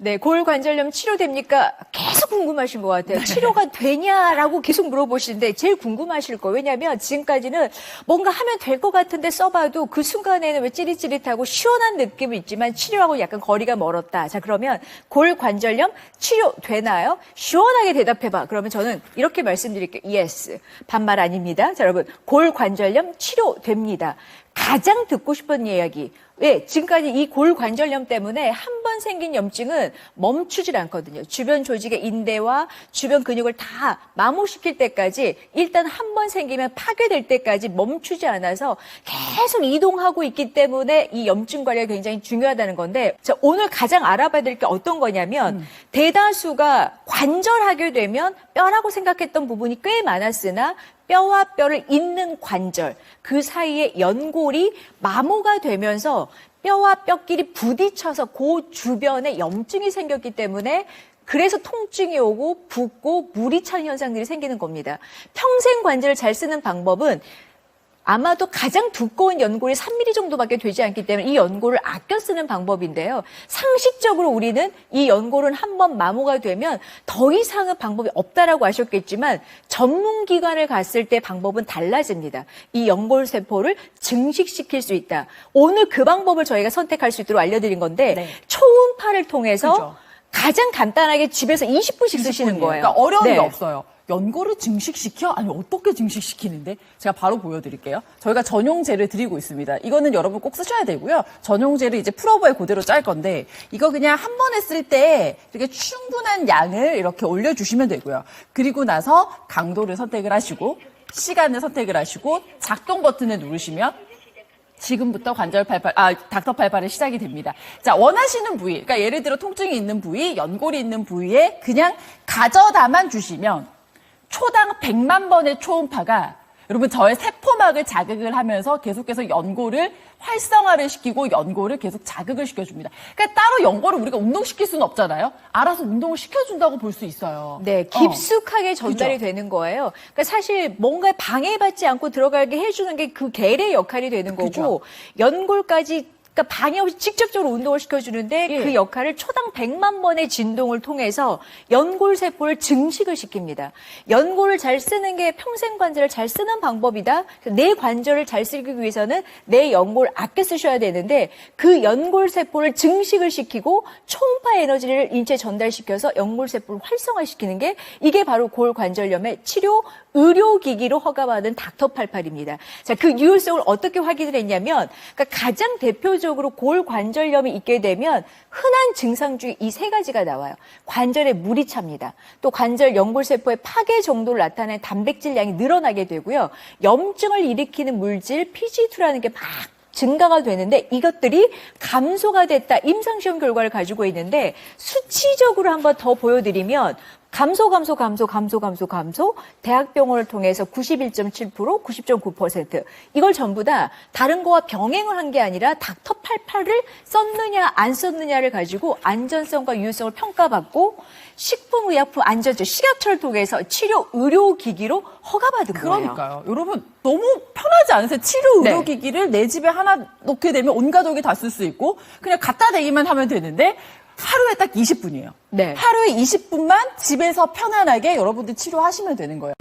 네, 골관절염 치료됩니까? 계속 궁금하신 것 같아요. 치료가 되냐라고 계속 물어보시는데 제일 궁금하실 거예요. 왜냐하면 지금까지는 뭔가 하면 될 것 같은데 써봐도 그 순간에는 왜 찌릿찌릿하고 시원한 느낌이 있지만 치료하고 약간 거리가 멀었다. 자, 그러면 골관절염 치료되나요? 시원하게 대답해봐. 그러면 저는 이렇게 말씀드릴게요. yes. 반말 아닙니다. 자, 여러분. 골관절염 치료됩니다. 가장 듣고 싶은 이야기. 왜? 지금까지 이 골관절염 때문에 한 번 생긴 염증은 멈추질 않거든요. 주변 조직의 인대와 주변 근육을 다 마모시킬 때까지 일단 한 번 생기면 파괴될 때까지 멈추지 않아서 계속 이동하고 있기 때문에 이 염증 관리가 굉장히 중요하다는 건데 자, 오늘 가장 알아봐야 될 게 어떤 거냐면 대다수가 관절하게 되면 뼈라고 생각했던 부분이 꽤 많았으나 뼈와 뼈를 잇는 관절, 그 사이에 연골이 마모가 되면서 뼈와 뼈끼리 부딪혀서 그 주변에 염증이 생겼기 때문에 그래서 통증이 오고 붓고 물이 차는 현상들이 생기는 겁니다. 평생 관절을 잘 쓰는 방법은 아마도 가장 두꺼운 연골이 3mm 정도밖에 되지 않기 때문에 이 연골을 아껴 쓰는 방법인데요. 상식적으로 우리는 이 연골은 한 번 마모가 되면 더 이상은 방법이 없다라고 하셨겠지만 전문 기관을 갔을 때 방법은 달라집니다. 이 연골 세포를 증식시킬 수 있다. 오늘 그 방법을 저희가 선택할 수 있도록 알려드린 건데 네. 초음파를 통해서 그죠. 가장 간단하게 집에서 20분씩 쓰시는 거예요. 그러니까 어려운 네. 게 없어요. 연고를 증식시켜? 아니 어떻게 증식시키는데? 제가 바로 보여드릴게요. 저희가 전용제를 드리고 있습니다. 이거는 여러분 꼭 쓰셔야 되고요. 전용제를 이제 풀오버에 그대로 짤 건데 이거 그냥 한 번에 쓸때 이렇게 충분한 양을 이렇게 올려주시면 되고요. 그리고 나서 강도를 선택을 하시고 시간을 선택을 하시고 작동 버튼을 누르시면 지금부터 관절 팔팔, 아, 닥터 팔팔이 시작이 됩니다. 자, 원하시는 부위, 그러니까 예를 들어 통증이 있는 부위, 연골이 있는 부위에 그냥 가져다만 주시면 초당 100만 번의 초음파가 여러분 저의 세포막을 자극을 하면서 계속해서 연골을 활성화를 시키고 연골을 계속 자극을 시켜줍니다. 그러니까 따로 연골을 우리가 운동시킬 수는 없잖아요. 알아서 운동을 시켜준다고 볼 수 있어요. 네, 어. 깊숙하게 전달이 그죠? 되는 거예요. 그러니까 사실 뭔가 방해받지 않고 들어가게 해주는 게 그 겔의 역할이 되는 거고 그죠. 연골까지 그러니까 방해 없이 직접적으로 운동을 시켜주는데 예. 그 역할을 초당 100만 번의 진동을 통해서 연골 세포를 증식을 시킵니다. 연골을 잘 쓰는 게 평생 관절을 잘 쓰는 방법이다. 내 관절을 잘 쓰기 위해서는 내 연골 아껴 쓰셔야 되는데 그 연골 세포를 증식을 시키고 초음파 에너지를 인체에 전달시켜서 연골 세포를 활성화시키는 게 이게 바로 골관절염의 치료 의료기기로 허가받은 닥터팔팔입니다. 자, 그 유효성을 어떻게 확인을 했냐면, 그러니까 가장 대표적 으로 골관절염이 있게 되면 흔한 증상 중에 이세 가지가 나와요. 관절에 물이 찹니다. 또 관절 연골세포의 파괴 정도를 나타내는 단백질 양이 늘어나게 되고요. 염증을 일으키는 물질 PG2라는 게막 증가가 되는데 이것들이 감소가 됐다 임상시험 결과를 가지고 있는데 수치적으로 한번 더 보여드리면 감소 감소 감소 감소 감소 감소 대학병원을 통해서 91.7% 90.9% 이걸 전부 다 다른 거와 병행을 한 게 아니라 닥터 88을 썼느냐 안 썼느냐를 가지고 안전성과 유효성을 평가받고 식품의약품 안전처 식약처를 통해서 치료 의료기기로 허가받은 거예요. 그러니까요. 여러분 너무 편하지 않으세요? 치료 네. 의료기기를 내 집에 하나 놓게 되면 온 가족이 다 쓸 수 있고 그냥 갖다 대기만 하면 되는데 하루에 딱 20분이에요. 네. 하루에 20분만 집에서 편안하게 여러분들 치료하시면 되는 거예요.